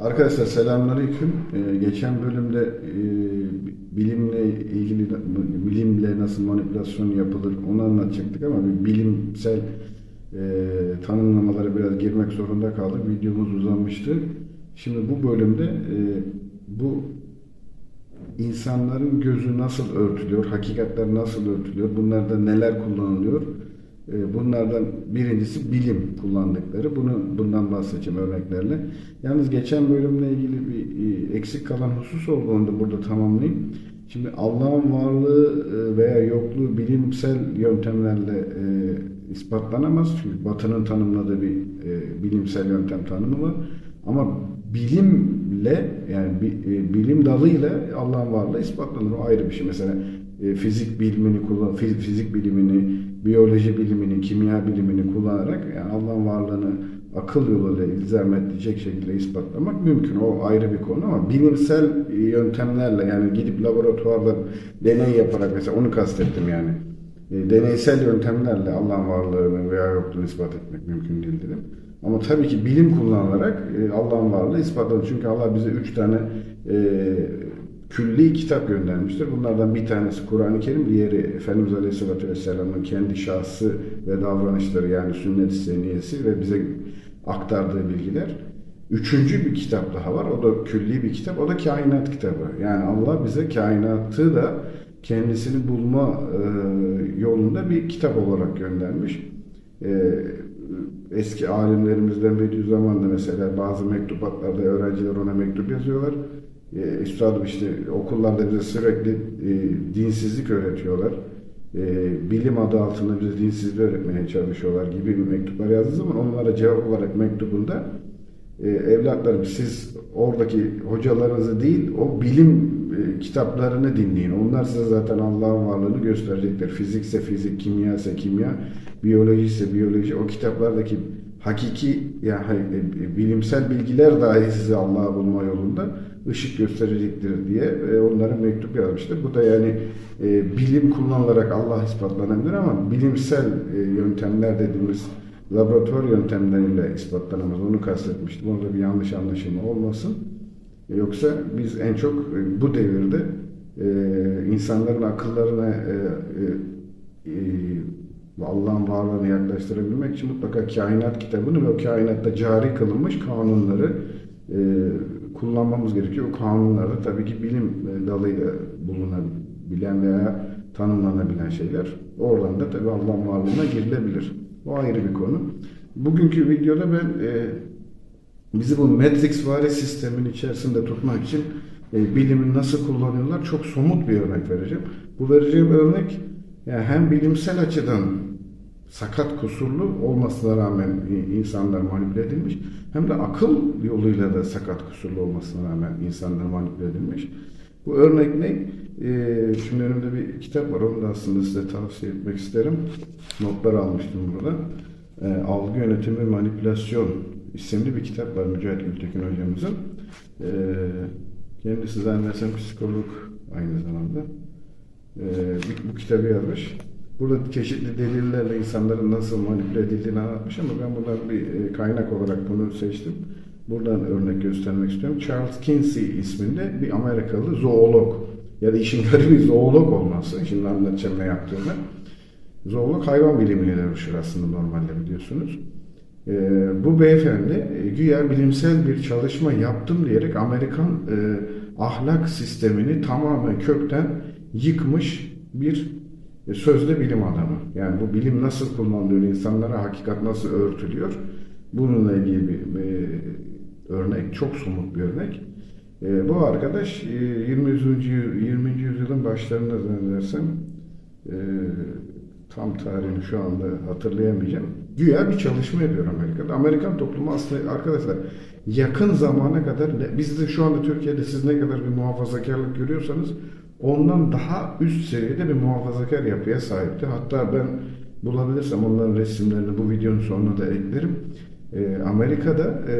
Arkadaşlar selamünaleyküm. Ee, geçen bölümde e, bilimle ilgili bilimle nasıl manipülasyon yapılır onu anlatacaktık ama bir bilimsel e, tanımlamalara biraz girmek zorunda kaldık. Videomuz uzamıştı. Şimdi bu bölümde e, bu insanların gözü nasıl örtülüyor, hakikatler nasıl örtülüyor, bunlarda neler kullanılıyor? E, Bunlardan birincisi bilim kullandıkları. Bunu bundan bahsedeceğim örneklerle. Yalnız geçen bölümle ilgili bir e, eksik kalan husus oldu. Onu da burada tamamlayayım. Şimdi Allah'ın varlığı e, veya yokluğu bilimsel yöntemlerle e, ispatlanamaz. Çünkü Batı'nın tanımladığı bir bilimsel yöntem tanımı var. Ama bilimle yani bi- bilim dalıyla Allah'ın varlığı ispatlanır. O ayrı bir şey. Mesela e, fizik bilimini kullan fiz- fizik bilimini, biyoloji bilimini, kimya bilimini kullanarak yani Allah'ın varlığını akıl yoluyla ilzam edecek şekilde ispatlamak mümkün. O ayrı bir konu ama bilimsel e, yöntemlerle yani gidip laboratuvarda deney yaparak mesela onu kastettim yani. E, deneysel yöntemlerle Allah'ın varlığını veya yokluğunu ispat etmek mümkün değil dedim. Ama tabii ki bilim kullanılarak Allah'ın varlığı ispatlanır. Çünkü Allah bize üç tane e, külli kitap göndermiştir. Bunlardan bir tanesi Kur'an-ı Kerim, diğeri Efendimiz Aleyhisselatü Vesselam'ın kendi şahsı ve davranışları yani sünnet-i seniyesi ve bize aktardığı bilgiler. Üçüncü bir kitap daha var. O da külli bir kitap. O da kainat kitabı. Yani Allah bize kainatı da kendisini bulma yolunda bir kitap olarak göndermiş. Eski alimlerimizden Bediüzzaman'da mesela bazı mektubatlarda öğrenciler ona mektup yazıyorlar. E, üstadım işte okullarda bize sürekli e, dinsizlik öğretiyorlar. E, bilim adı altında bize dinsizliği öğretmeye çalışıyorlar gibi bir mektuplar yazdığı zaman onlara cevap olarak mektubunda e, evlatlarım siz oradaki hocalarınızı değil o bilim e, kitaplarını dinleyin. Onlar size zaten Allah'ın varlığını gösterecekler. Fizikse fizik, kimya kimya, biyoloji ise biyoloji. O kitaplardaki hakiki yani e, bilimsel bilgiler dahi size Allah'ı bulma yolunda ışık gösterecektir diye e, onlara mektup yazmıştır. Bu da yani e, bilim kullanılarak Allah ispatlanabilir ama bilimsel e, yöntemler dediğimiz laboratuvar yöntemleriyle ispatlanamaz. Onu kastetmiştim. Orada bir yanlış anlaşılma olmasın. E, Yoksa biz en çok e, bu devirde e, insanların akıllarına e, e, e, Allah'ın varlığını yaklaştırabilmek için mutlaka kainat kitabını ve o kainatta cari kılınmış kanunları e, kullanmamız gerekiyor. O kanunlarda tabii ki bilim e, dalıyla bulunabilen veya tanımlanabilen şeyler. Oradan da tabii Allah'ın varlığına girilebilir. O ayrı bir konu. Bugünkü videoda ben e, bizi bu Matrix vari sistemin içerisinde tutmak için e, bilimi nasıl kullanıyorlar çok somut bir örnek vereceğim. Bu vereceğim örnek yani hem bilimsel açıdan sakat kusurlu olmasına rağmen insanlar manipüle edilmiş hem de akıl yoluyla da sakat kusurlu olmasına rağmen insanlar manipüle edilmiş. Bu örnek ne? Ee, şimdi önümde bir kitap var. Onu da aslında size tavsiye etmek isterim. Notlar almıştım burada. Ee, Algı Yönetimi Manipülasyon isimli bir kitap var Mücahit Gültekin hocamızın. Ee, kendisi zannedersem psikolog aynı zamanda. Ee, bu kitabı yazmış. Burada çeşitli delillerle insanların nasıl manipüle edildiğini anlatmış ama ben buradan bir e, kaynak olarak bunu seçtim. Buradan örnek göstermek istiyorum. Charles Kinsey isminde bir Amerikalı zoolog. Ya da işin garibi zoolog olması. Şimdi anlatacağım ne yaptığını. Zoolog hayvan bilimiyle uğraşır aslında normalde biliyorsunuz. Ee, bu beyefendi e, güya bilimsel bir çalışma yaptım diyerek Amerikan e, ahlak sistemini tamamen kökten yıkmış bir e, sözde bilim adamı. Yani bu bilim nasıl kullanılıyor, insanlara hakikat nasıl örtülüyor? Bununla ilgili bir e, örnek, çok somut bir örnek. E, bu arkadaş e, 20. yüzyıl- 20. yüzyılın başlarında zannedersem e, tam tarihini şu anda hatırlayamayacağım. Güya bir çalışma yapıyor Amerika'da. Amerikan toplumu aslında arkadaşlar yakın zamana kadar biz de şu anda Türkiye'de siz ne kadar bir muhafazakarlık görüyorsanız ondan daha üst seviyede bir muhafazakar yapıya sahipti. Hatta ben bulabilirsem onların resimlerini bu videonun sonuna da eklerim. Ee, Amerika'da e,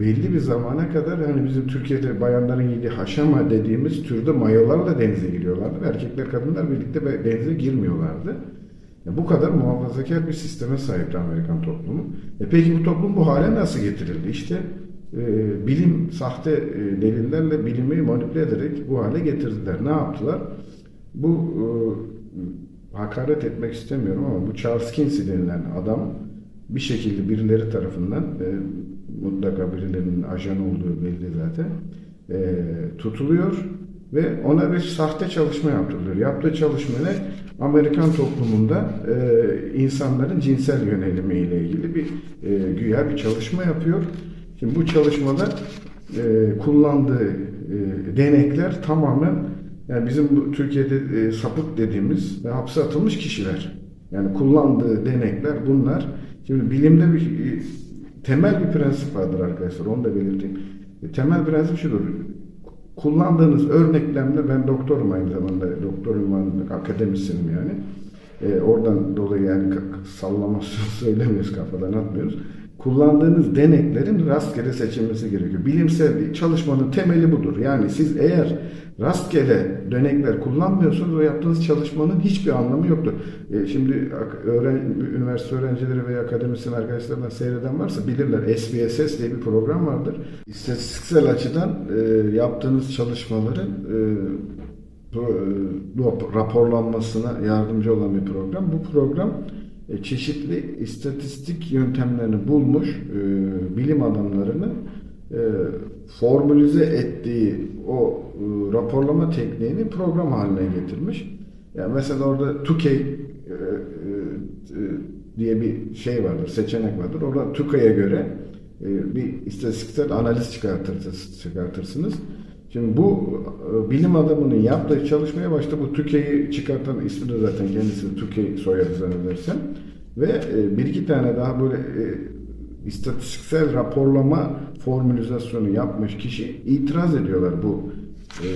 belli bir zamana kadar hani bizim Türkiye'de bayanların giydiği haşama dediğimiz türde mayolarla denize giriyorlardı. Erkekler kadınlar birlikte denize girmiyorlardı. Ya bu kadar muhafazakar bir sisteme sahipti Amerikan toplumu. E peki bu toplum bu hale nasıl getirildi? İşte e, bilim sahte e, delillerle bilimi manipüle ederek bu hale getirdiler. Ne yaptılar? Bu e, hakaret etmek istemiyorum ama bu Charles Kinsey denilen adam bir şekilde birileri tarafından e, mutlaka birilerinin ajanı olduğu belli zaten e, tutuluyor ve ona bir sahte çalışma yaptırılıyor. Yaptığı çalışma ne? Amerikan toplumunda e, insanların cinsel yönelimiyle ilgili bir e, güya bir çalışma yapıyor. Şimdi bu çalışmada e, kullandığı e, denekler tamamen yani bizim bu Türkiye'de e, sapık dediğimiz ve hapse atılmış kişiler. Yani kullandığı denekler bunlar. Şimdi bilimde bir e, temel bir prensip vardır arkadaşlar. Onu da belirteyim. E, temel prensip şudur. Kullandığınız örneklemle ben doktorum aynı zamanda. Doktor ünvanı akademisyenim yani. E, oradan dolayı yani sallamasyon söylemiyoruz kafadan atmıyoruz. Kullandığınız deneklerin rastgele seçilmesi gerekiyor. Bilimsel çalışmanın temeli budur. Yani siz eğer rastgele denekler kullanmıyorsanız o yaptığınız çalışmanın hiçbir anlamı yoktur. E, şimdi öğren, üniversite öğrencileri veya akademisyen arkadaşlarından seyreden varsa bilirler. SPSS diye bir program vardır. İstatistiksel açıdan e, yaptığınız çalışmaların e, e, raporlanmasına yardımcı olan bir program. Bu program çeşitli istatistik yöntemlerini bulmuş e, bilim adamlarını e, formülize ettiği o e, raporlama tekniğini program haline getirmiş. Yani mesela orada TUKEY e, e, e, diye bir şey vardır, seçenek vardır. Orada TUKE'ye göre e, bir istatistiksel analiz çıkartırsınız. Şimdi bu e, bilim adamının yaptığı çalışmaya başta bu TÜKE'yi çıkartan ismi de zaten kendisi TÜKE soyadı zannedersem. Ve e, bir iki tane daha böyle e, istatistiksel raporlama formülizasyonu yapmış kişi itiraz ediyorlar bu e,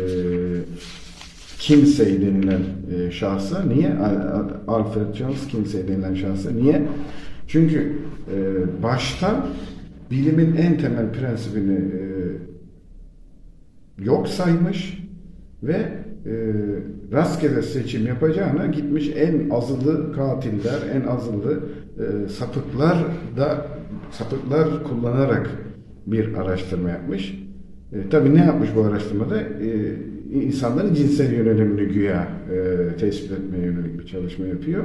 Kinsey denilen e, şahsa. Niye? Al- Al- Alfred Jones Kinsey denilen şahsa. Niye? Çünkü e, baştan bilimin en temel prensibini e, yok saymış ve e, rastgele seçim yapacağına gitmiş en azılı katiller, en azılı e, sapıklar da sapıklar kullanarak bir araştırma yapmış. E, tabii ne yapmış bu araştırmada? E, insanların cinsel yönelimini güya e, tespit etmeye yönelik bir çalışma yapıyor.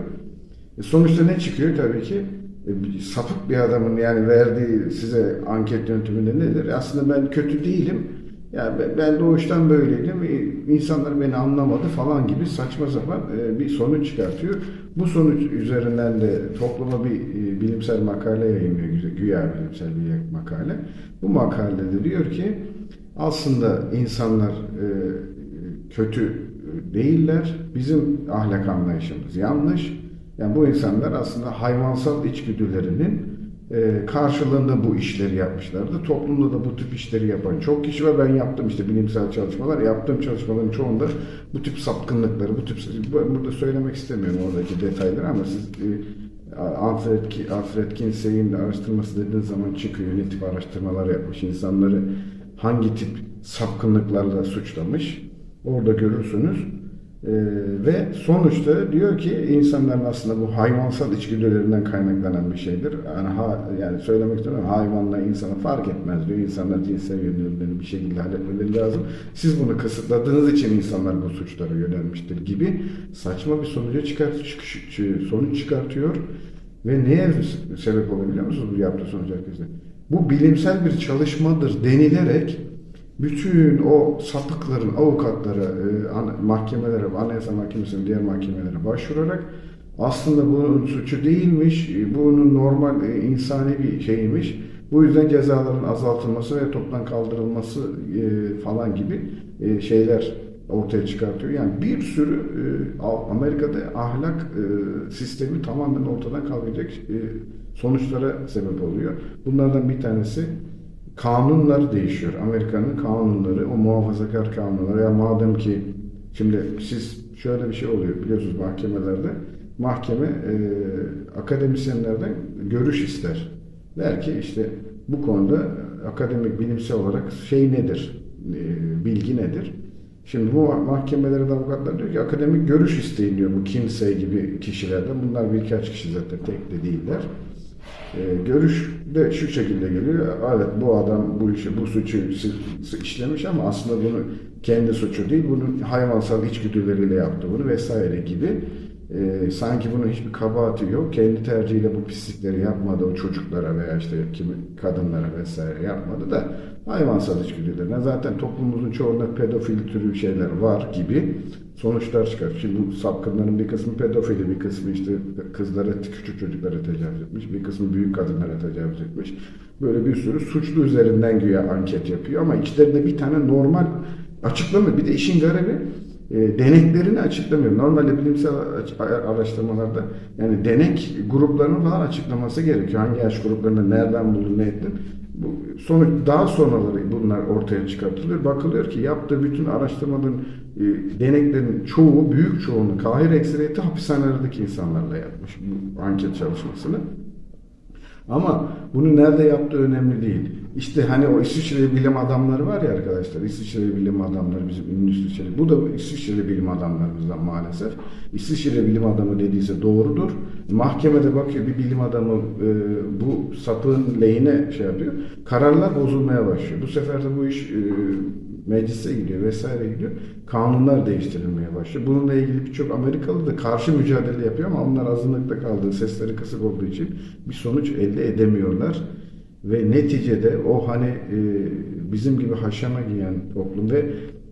E, sonuçta ne çıkıyor tabii ki? E, sapık bir adamın yani verdiği size anket yönteminde nedir? Aslında ben kötü değilim. Yani ben- doğuştan böyleydim. e, insanlar beni anlamadı falan gibi saçma sapan e, bir sonuç çıkartıyor. Bu sonuç üzerinden de topluma bir e, bilimsel makale yayınlıyor. Güya bilimsel bir makale. Bu makalede diyor ki aslında insanlar kötü değiller. Bizim ahlak anlayışımız yanlış. Yani bu insanlar aslında hayvansal içgüdülerinin e, karşılığında bu işleri yapmışlardı. Toplumda da bu tip işleri yapan çok kişi ve ben yaptım işte bilimsel çalışmalar. Yaptığım çalışmaların çoğunda bu tip sapkınlıkları, bu tip bu- burada söylemek istemiyorum oradaki detayları ama siz e, Alfred, Alfred Kinsey'in araştırması dediğiniz zaman çıkıyor. Ne tip araştırmalar yapmış, insanları hangi tip sapkınlıklarla suçlamış. Orada görürsünüz. Ee, ve sonuçta diyor ki insanların aslında bu hayvansal içgüdülerinden kaynaklanan bir şeydir. Yani, ha, yani söylemek istiyorum hayvanla insanı fark etmez diyor. İnsanlar cinsel yönelimlerini bir şekilde halletmeleri lazım. Siz bunu kısıtladığınız için insanlar bu suçlara yönelmiştir gibi saçma bir sonuca çıkart çık- sonuç çıkartıyor. Ve neye sebep olabiliyor musunuz bu yaptığı sonuç arkadaşlar? Bu bilimsel bir çalışmadır denilerek bütün o sapıkların avukatları, e, mahkemelere, anayasa mahkemesinin diğer mahkemelere başvurarak aslında bunun suçu değilmiş, e, bunun normal e, insani bir şeymiş. Bu yüzden cezaların azaltılması ve toptan kaldırılması e, falan gibi şeyler ortaya çıkartıyor. Yani bir sürü Amerika'da ahlak e, sistemi tamamen ortadan kalkacak sonuçlara sebep oluyor. Bunlardan bir tanesi kanunlar değişiyor. Amerika'nın kanunları, o muhafazakar kanunları ya madem ki şimdi siz şöyle bir şey oluyor biliyorsunuz mahkemelerde mahkeme e, akademisyenlerden görüş ister. Der ki işte bu konuda akademik bilimsel olarak şey nedir? E, bilgi nedir? Şimdi bu mahkemelerde avukatlar diyor ki akademik görüş isteyin diyor bu kimse gibi kişilerden. Bunlar birkaç kişi zaten tek de değiller. E, görüş de şu şekilde geliyor. Evet bu adam bu işi, bu suçu işlemiş ama aslında bunu kendi suçu değil, bunu hayvansal içgüdüleriyle yaptı bunu vesaire gibi. E, sanki bunun hiçbir kabahati yok. Kendi tercihiyle bu pislikleri yapmadı o çocuklara veya işte kimi kadınlara vesaire yapmadı da hayvansal içgüdülerine. Zaten toplumumuzun çoğunda pedofil türü şeyler var gibi sonuçlar çıkar. Şimdi bu sapkınların bir kısmı pedofili, bir kısmı işte kızlara, küçük çocuklara tecavüz etmiş, bir kısmı büyük kadınlara tecavüz etmiş. Böyle bir sürü suçlu üzerinden güya anket yapıyor ama içlerinde bir tane normal açıklama. Bir de işin garibi e, deneklerini açıklamıyor. Normalde bilimsel araştırmalarda yani denek gruplarının falan açıklaması gerekiyor. Hangi yaş gruplarını nereden buldun, ne ettin? Bu sonuç daha sonraları bunlar ortaya çıkartılıyor. Bakılıyor ki yaptığı bütün araştırmaların e, deneklerin çoğu, büyük çoğunu kahir ekseriyeti hapishanelerdeki insanlarla yapmış bu anket çalışmasını. Ama bunu nerede yaptığı önemli değil. İşte hani o İsviçreli bilim adamları var ya arkadaşlar. İsviçreli bilim adamları bizim ünlü İsviçreli. Bu da İsviçreli bilim adamlarımızdan maalesef. İsviçreli bilim adamı dediyse doğrudur. Mahkemede bakıyor bir bilim adamı e, bu sapığın lehine şey yapıyor. Kararlar bozulmaya başlıyor. Bu sefer de bu iş e, meclise gidiyor vesaire gidiyor. Kanunlar değiştirilmeye başlıyor. Bununla ilgili birçok Amerikalı da karşı mücadele yapıyor ama onlar azınlıkta kaldığı, sesleri kısık olduğu için bir sonuç elde edemiyorlar. Ve neticede o hani e, bizim gibi haşama giyen toplum ve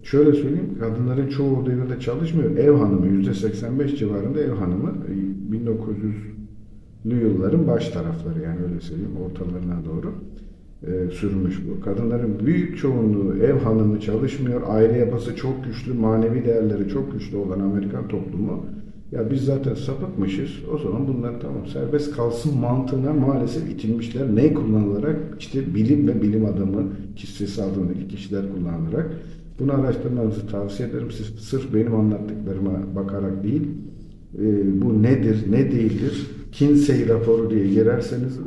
şöyle söyleyeyim kadınların çoğu devirde çalışmıyor. Ev hanımı %85 civarında ev hanımı e, 1900'lü yılların baş tarafları yani öyle söyleyeyim ortalarına doğru e, sürmüş bu. Kadınların büyük çoğunluğu ev hanımı çalışmıyor. Aile yapısı çok güçlü, manevi değerleri çok güçlü olan Amerikan toplumu ya biz zaten sapıkmışız. O zaman bunlar tamam serbest kalsın mantığına maalesef itilmişler. Ne kullanılarak? İşte bilim ve bilim adamı kişisi adındaki kişiler kullanılarak. Bunu araştırmanızı tavsiye ederim. Siz sırf benim anlattıklarıma bakarak değil, e, bu nedir, ne değildir, Kinsey raporu diye girerseniz,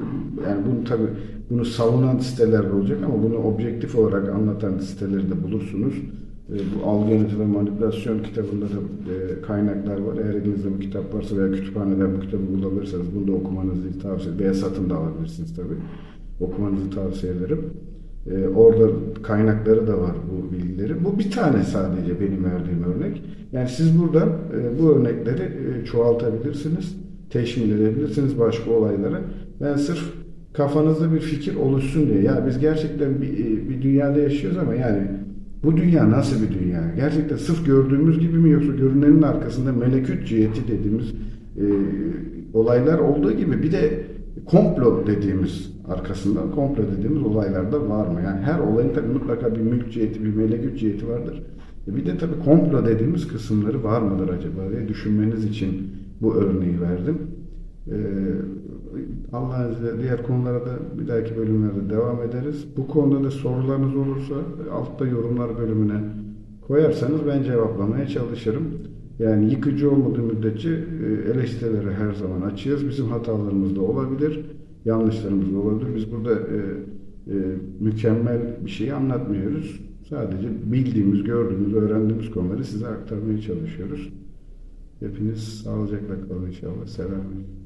yani bunu tabi bunu savunan siteler olacak ama bunu objektif olarak anlatan siteleri de bulursunuz. E, bu algı yönetimi manipülasyon kitabında da e, kaynaklar var. Eğer elinizde bu kitap varsa veya kütüphaneden bu kitabı bulabilirseniz bunu da okumanızı tavsiye ederim. Veya satın da alabilirsiniz tabi. Okumanızı tavsiye ederim. E, orada kaynakları da var bu bilgileri. Bu bir tane sadece benim verdiğim örnek. Yani siz buradan e, bu örnekleri e, çoğaltabilirsiniz, teşmil edebilirsiniz başka olaylara. Ben sırf kafanızda bir fikir oluşsun diye. Ya biz gerçekten bir, e, bir dünyada yaşıyoruz ama yani bu dünya nasıl bir dünya? Gerçekten sırf gördüğümüz gibi mi yoksa görünenin arkasında melekut ciheti dediğimiz e, olaylar olduğu gibi bir de komplo dediğimiz arkasında komplo dediğimiz olaylar da var mı? Yani her olayın tabii mutlaka bir mülk ciheti, bir melekut ciheti vardır. E bir de tabii komplo dediğimiz kısımları var mıdır acaba diye düşünmeniz için bu örneği verdim. Ee, Allah'ın izniyle diğer konulara da bir dahaki bölümlerde devam ederiz. Bu konuda da sorularınız olursa altta yorumlar bölümüne koyarsanız ben cevaplamaya çalışırım. Yani yıkıcı olmadığı müddetçe e, eleştirileri her zaman açığız. Bizim hatalarımız da olabilir, yanlışlarımız da olabilir. Biz burada e, e, mükemmel bir şeyi anlatmıyoruz. Sadece bildiğimiz, gördüğümüz, öğrendiğimiz konuları size aktarmaya çalışıyoruz. Hepiniz sağlıcakla kalın inşallah. Selamünaleyküm.